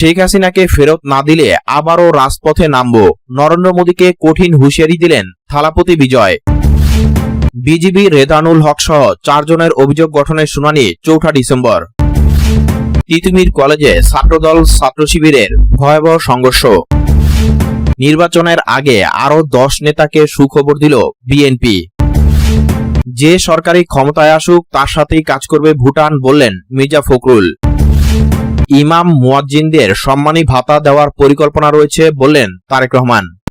শেখ হাসিনাকে ফেরত না দিলে আবারও রাজপথে নামব। নরেন্দ্র মোদীকে কঠিন হুঁশিয়ারি দিলেন থালাপতি বিজয়। বিজিবি রেদানুল হক সহ চারজনের অভিযোগ গঠনের শুনানি চৌঠা ডিসেম্বর। তিতুমির কলেজে ছাত্রদল ছাত্র শিবিরের ভয়াবহ সংঘর্ষ। নির্বাচনের আগে আরও দশ নেতাকে সুখবর দিল বিএনপি। যে সরকারি ক্ষমতায় আসুক তার সাথেই কাজ করবে ভুটান বললেন মির্জা ফখরুল। ইমাম মুয়াজ্জিনদের সম্মানী ভাতা দেওয়ার পরিকল্পনা রয়েছে বললেন তারেক রহমান।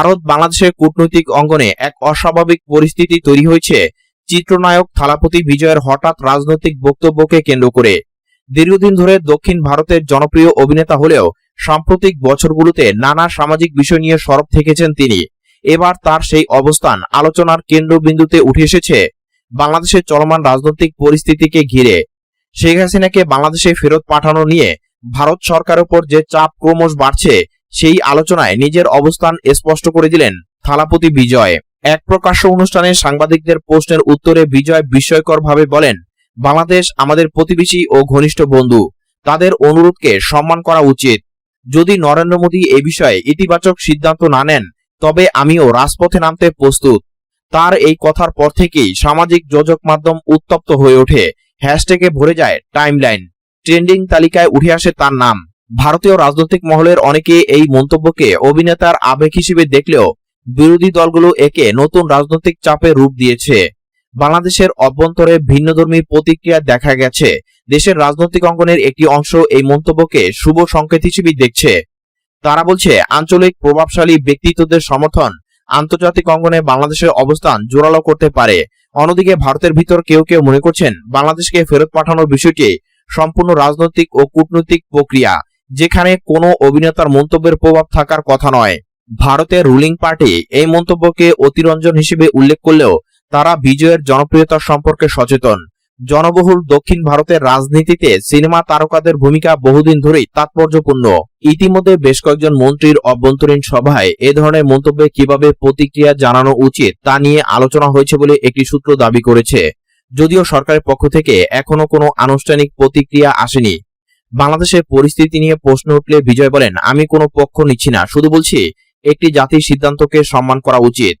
ভারত বাংলাদেশের কূটনৈতিক অঙ্গনে এক অস্বাভাবিক পরিস্থিতি তৈরি হয়েছে। চিত্রনায়ক থালাপতি বিজয়ের হঠাৎ রাজনৈতিক বক্তব্যকে কেন্দ্র করে। দীর্ঘদিন ধরে দক্ষিণ ভারতের জনপ্রিয় অভিনেতা হলেও সাম্প্রতিক বছরগুলোতে নানা সামাজিক বিষয় নিয়ে সরব থেকেছেন তিনি। এবার তার সেই অবস্থান আলোচনার কেন্দ্রবিন্দুতে উঠে এসেছে বাংলাদেশের চলমান রাজনৈতিক পরিস্থিতিকে ঘিরে। শেখ হাসিনাকে বাংলাদেশে ফেরত পাঠানো নিয়ে ভারত সরকারের উপর যে চাপ ক্রমশ বাড়ছে সেই আলোচনায় নিজের অবস্থান স্পষ্ট করে দিলেন থালাপতি বিজয়। এক প্রকাশ্য অনুষ্ঠানে সাংবাদিকদের প্রশ্নের উত্তরে বিজয় বিস্ময়করভাবে বলেন, বাংলাদেশ আমাদের প্রতিবেশী ও ঘনিষ্ঠ বন্ধু। তাদের অনুরোধকে সম্মান করা উচিত। যদি নরেন্দ্র মোদী এ বিষয়ে ইতিবাচক সিদ্ধান্ত না নেন, তবে আমিও রাজপথে নামতে প্রস্তুত। তার এই কথার পর থেকেই সামাজিক যোজক মাধ্যম উত্তপ্ত হয়ে ওঠে। হ্যাশট্যাগে ভরে যায় টাইমলাইন। ট্রেন্ডিং তালিকায় উঠে আসে তার নাম। ভারতীয় রাজনৈতিক মহলের অনেকে এই মন্তব্যকে অভিনেতার আবেগ হিসেবে দেখলেও বিরোধী দলগুলো একে নতুন রাজনৈতিক চাপে রূপ দিয়েছে। বাংলাদেশের অভ্যন্তরে ভিন্নধর্মী প্রতিক্রিয়া দেখা গেছে। দেশের রাজনৈতিক অঙ্গনের একটি অংশ এই মন্তব্যকে শুভ সংকেত হিসেবে দেখছে। তারা বলছে, আঞ্চলিক প্রভাবশালী ব্যক্তিত্বদের সমর্থন আন্তর্জাতিক অঙ্গনে বাংলাদেশের অবস্থান জোরালো করতে পারে। অন্যদিকে ভারতের ভিতর কেউ কেউ মনে করছেন, বাংলাদেশকে ফেরত পাঠানোর বিষয়টি সম্পূর্ণ রাজনৈতিক ও কূটনৈতিক প্রক্রিয়া। যেখানে কোনো অভিনেতার মন্তব্যের প্রভাব থাকার কথা নয়। ভারতের রুলিং পার্টি এই মন্তব্যকে অতিরঞ্জন হিসেবে উল্লেখ করলেও তারা বিজয়ের জনপ্রিয়তা সম্পর্কে সচেতন। জনবহুল দক্ষিণ ভারতের রাজনীতিতে সিনেমা তারকাদের ভূমিকা বহুদিন ধরেই তাৎপর্যপূর্ণ। ইতিমধ্যে বেশ কয়েকজন মন্ত্রীর অভ্যন্তরীণ সভায় এ ধরনের মন্তব্যে কীভাবে প্রতিক্রিয়া জানানো উচিত তা নিয়ে আলোচনা হয়েছে বলে একটি সূত্র দাবি করেছে। যদিও সরকারের পক্ষ থেকে এখনও কোনো আনুষ্ঠানিক প্রতিক্রিয়া আসেনি। বাংলাদেশের পরিস্থিতি নিয়ে প্রশ্ন উঠলে বিজয় বলেন, আমি কোনো পক্ষ নিচ্ছি না। শুধু বলছি, একটি জাতির সিদ্ধান্তকে সম্মান করা উচিত।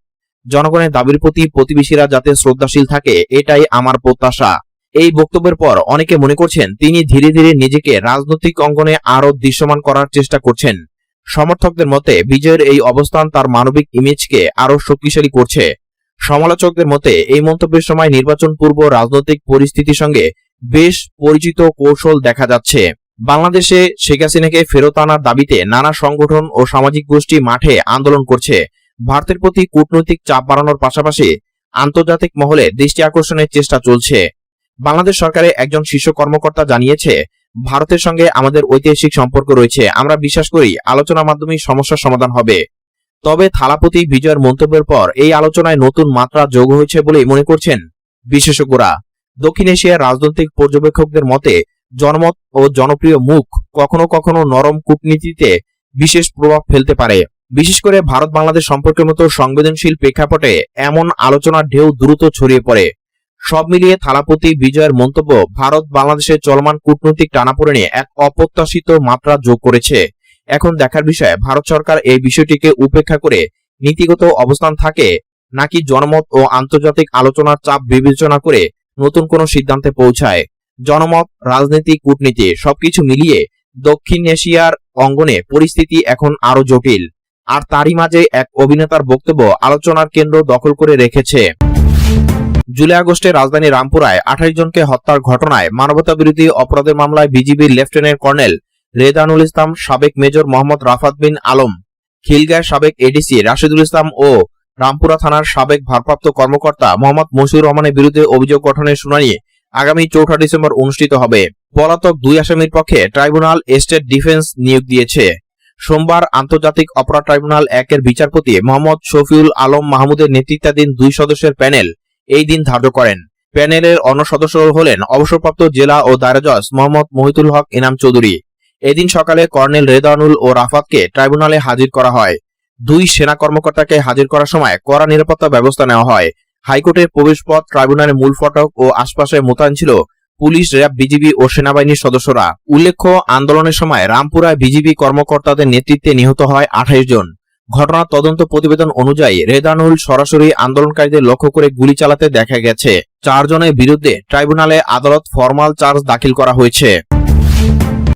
জনগণের দাবির প্রতি প্রতিবেশীরা যাতে শ্রদ্ধাশীল থাকে, এটাই আমার প্রত্যাশা। এই বক্তব্যের পর অনেকে মনে করছেন, তিনি ধীরে ধীরে নিজেকে রাজনৈতিক অঙ্গনে আরও দৃশ্যমান করার চেষ্টা করছেন। সমর্থকদের মতে, বিজয়ের এই অবস্থান তার মানবিক ইমেজকে আরও শক্তিশালী করছে। সমালোচকদের মতে, এই মন্তব্যের সময় নির্বাচন পূর্ব রাজনৈতিক পরিস্থিতির সঙ্গে বেশ পরিচিত কৌশল দেখা যাচ্ছে। বাংলাদেশে শেখ হাসিনাকে ফেরত আনার দাবিতে নানা সংগঠন ও সামাজিক গোষ্ঠী মাঠে আন্দোলন করছে। ভারতের প্রতি কূটনৈতিক চাপ বাড়ানোর পাশাপাশি আন্তর্জাতিক মহলে দৃষ্টি আকর্ষণের চেষ্টা চলছে। বাংলাদেশ সরকারের একজন শীর্ষ কর্মকর্তা জানিয়েছে, ভারতের সঙ্গে আমাদের ঐতিহাসিক সম্পর্ক রয়েছে। আমরা বিশ্বাস করি আলোচনার মাধ্যমে সমস্যার সমাধান হবে। তবে থালাপতি বিজয়ের মন্তব্যের পর এই আলোচনায় নতুন মাত্রা যোগ হয়েছে বলে মনে করছেন বিশেষজ্ঞরা। দক্ষিণ এশিয়ার রাজনৈতিক পর্যবেক্ষকদের মতে, জনমত ও জনপ্রিয় মুখ কখনো কখনো নরম কূটনীতিতে বিশেষ প্রভাব ফেলতে পারে। বিশেষ করে ভারত বাংলাদেশ সম্পর্কের মতো সংবেদনশীল প্রেক্ষাপটে এমন আলোচনার ঢেউ দ্রুত ছড়িয়ে পড়ে। সব মিলিয়ে থালাপতি বিজয়ের মন্তব্য ভারত বাংলাদেশের চলমান কূটনৈতিক টানাপোড়েনে এক অপ্রত্যাশিত মাত্রা যোগ করেছে। এখন দেখার বিষয়, ভারত সরকার এই বিষয়টিকে উপেক্ষা করে নীতিগত অবস্থান থাকে নাকি জনমত ও আন্তর্জাতিক আলোচনার চাপ বিবেচনা করে নতুন কোনো সিদ্ধান্তে পৌঁছায়। জনমত, রাজনীতি, কূটনীতি সবকিছু মিলিয়ে দক্ষিণ এশিয়ার অঙ্গনে পরিস্থিতি এখন আরও জটিল। আর তারই মাঝে এক অভিনেতার বক্তব্য আলোচনার কেন্দ্র দখল করে রেখেছে। জুলাই আগস্টে রাজধানী রামপুরায় আঠাশ জনকে হত্যার ঘটনায় মানবতা বিরোধী অপরাধের মামলায় বিজিবির লেফটেন্যান্ট কর্নেল রেদানুল ইসলাম, সাবেক মেজর মোহাম্মদ রাফাত বিন আলম, খিলগায় সাবেক এডিসি রাশিদুল ইসলাম ও রামপুরা থানার সাবেক ভারপ্রাপ্ত কর্মকর্তা মোহাম্মদ মশিউর রহমানের বিরুদ্ধে অভিযোগ গঠনের শুনানি আগামী চৌঠা ডিসেম্বর অনুষ্ঠিত হবে। পলাতক দুই আসামির পক্ষে ট্রাইব্যুনাল স্টেট ডিফেন্স নিয়োগ দিয়েছে। সোমবার আন্তর্জাতিক অপরাধ ট্রাইব্যুনাল একের বিচারপতি মোহাম্মদ শফিউল আলম মাহমুদের নেতৃত্বাধীন দুই সদস্যের প্যানেল এই দিন ধার্য করেন। প্যানেলের অন্য সদস্য হলেন অবসরপ্রাপ্ত জেলা ও দায়রা জজ মোহাম্মদ মহিতুল হক ইনাম চৌধুরী। এদিন সকালে কর্নেল রেদানুল ও রাফাতকে ট্রাইব্যুনালে হাজির করা হয়। দুই সেনা কর্মকর্তাকে হাজির করার সময় কড়া নিরাপত্তা ব্যবস্থা নেওয়া হয়। হাইকোর্টের প্রবেশপথ, ট্রাইব্যুনালের মূল ফটক ও আশপাশে মোতায়েন ছিল পুলিশ, র্যাব, বিজিবি ও সেনাবাহিনীর সদস্যরা। উল্লেখ্য, আন্দোলনের সময় রামপুরায় বিজিবি কর্মকর্তাদের নেতৃত্বে নিহত হয় আঠাইশ জন। ঘটনার তদন্ত প্রতিবেদন অনুযায়ী রেদানুল সরাসরি আন্দোলনকারীদের লক্ষ্য করে গুলি চালাতে দেখা গেছে। চারজনের বিরুদ্ধে ট্রাইব্যুনালে আদালত ফরমাল চার্জ দাখিল করা হয়েছে।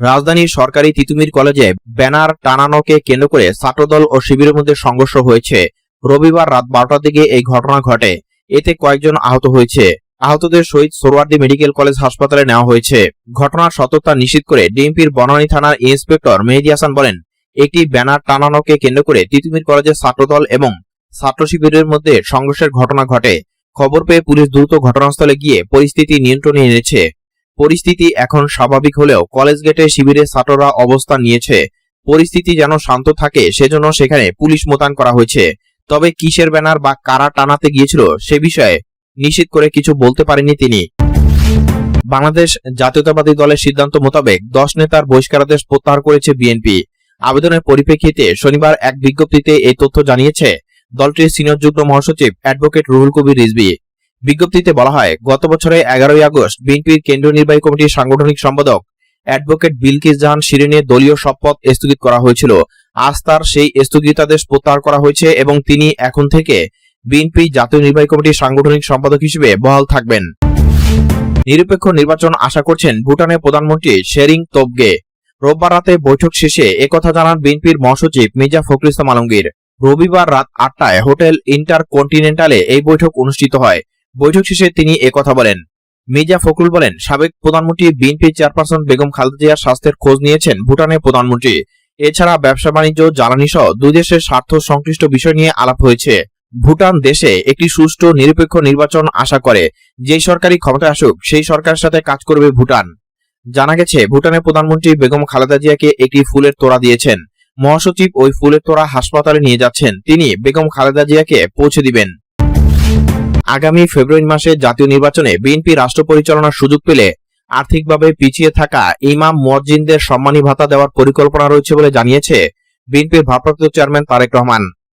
রাজধানীর সরকারি তিতুমির কলেজে ব্যানার টানানোকে কেন্দ্র করে ছাত্রদল ও শিবিরের মধ্যে সংঘর্ষ হয়েছে। রবিবার রাত বারোটার দিকে এই ঘটনা ঘটে। এতে কয়েকজন আহত হয়েছে। আহতদের শহীদ সোরওয়ার্দী মেডিকেল কলেজ হাসপাতালে নেওয়া হয়েছে। ঘটনার সত্যতা নিশ্চিত করে ডিএমপির বনানী থানার ইন্সপেক্টর মেহেদি হাসান বলেন, একটি ব্যানার টানানোকে কেন্দ্র করে তিতুমির কলেজের ছাত্রদল এবং ছাত্র শিবিরের মধ্যে সংঘর্ষের ঘটনা ঘটে। খবর পেয়ে পুলিশ দ্রুত ঘটনাস্থলে গিয়ে পরিস্থিতি নিয়ন্ত্রণে এনেছে। পরিস্থিতি এখন স্বাভাবিক হলেও কলেজ গেটে শিবিরের ছাত্ররা অবস্থান নিয়েছে। পরিস্থিতি যেন শান্ত থাকে, সেজন্য সেখানে পুলিশ মোতায়েন করা হয়েছে। তবে কিসের ব্যানার বা কারা টানাতে গিয়েছিল সে বিষয়ে নিশ্চিত করে কিছু বলতে পারেনি তিনি। বাংলাদেশ জাতীয়তাবাদী দলের সিদ্ধান্ত মোতাবেক দশ নেতার বহিষ্কারাদেশ প্রত্যাহার করেছে বিএনপি। আবেদনের পরিপ্রেক্ষিতে শনিবার এক বিজ্ঞপ্তিতে এই তথ্য জানিয়েছে দলটির সিনিয়র যুগ্ম মহাসচিব অ্যাডভোকেট রুহুল কবির রিজভী। বিজ্ঞপ্তিতে বলা হয়, গত বছরে এগারোই আগস্ট বিএনপির কেন্দ্রীয় নির্বাহী কমিটির সাংগঠনিক সম্পাদক অ্যাডভোকেট বিলকিস জাহান শিরিনের দলীয় শপথ স্থগিত করা হয়েছিল। আজ তার সেই স্থগিতাদেশ প্রত্যাহার করা হয়েছে এবং তিনি এখন থেকে বিএনপি জাতীয় নির্বাহী কমিটির সাংগঠনিক সম্পাদক হিসেবে বহাল থাকবেন। নিরপেক্ষ নির্বাচন আশা করছেন ভুটানের প্রধানমন্ত্রী শেরিং তোবগে। রোববার রাতে বৈঠক শেষে একথা জানান বিএনপির মহাসচিব মির্জা ফখরুল ইসলাম আলমগীর। রবিবার রাত আটটায় হোটেল ইন্টার কন্টিনেন্টালে এই বৈঠক অনুষ্ঠিত হয়। বৈঠক শেষে তিনি একথা বলেন। মির্জা ফখরুল বলেন, সাবেক প্রধানমন্ত্রী বিএনপি চেয়ারপারসন বেগম খালেদা জিয়ার স্বাস্থ্যের খোঁজ নিয়েছেন ভুটানের প্রধানমন্ত্রী। এছাড়া ব্যবসা বাণিজ্য, জ্বালানি সহ দুই দেশের স্বার্থ সংশ্লিষ্ট বিষয় নিয়ে আলাপ হয়েছে। ভুটান দেশে একটি সুষ্ঠু, নিরপেক্ষ নির্বাচন আশা করে। যেই সরকারি ক্ষমতায় আসুক, সেই সরকারের সাথে কাজ করবে ভুটান। জানা গেছে, ভুটানের প্রধানমন্ত্রী বেগম খালেদা জিয়াকে একটি ফুলের তোড়া দিয়েছেন। মহাসচিব ওই ফুলের তোড়া হাসপাতালে নিয়ে যাচ্ছেন। তিনি বেগম খালেদা জিয়াকে পৌঁছে দিবেন। আগামী ফেব্রুয়ারি মাসে জাতীয় নির্বাচনে বিএনপি রাষ্ট্র পরিচালনার সুযোগ পেলে আর্থিকভাবে পিছিয়ে থাকা ইমাম মুয়াজ্জিনদের সম্মানী ভাতা দেওয়ার পরিকল্পনা রয়েছে বলে জানিয়েছে বিএনপির ভারপ্রাপ্ত চেয়ারম্যান তারেক রহমান।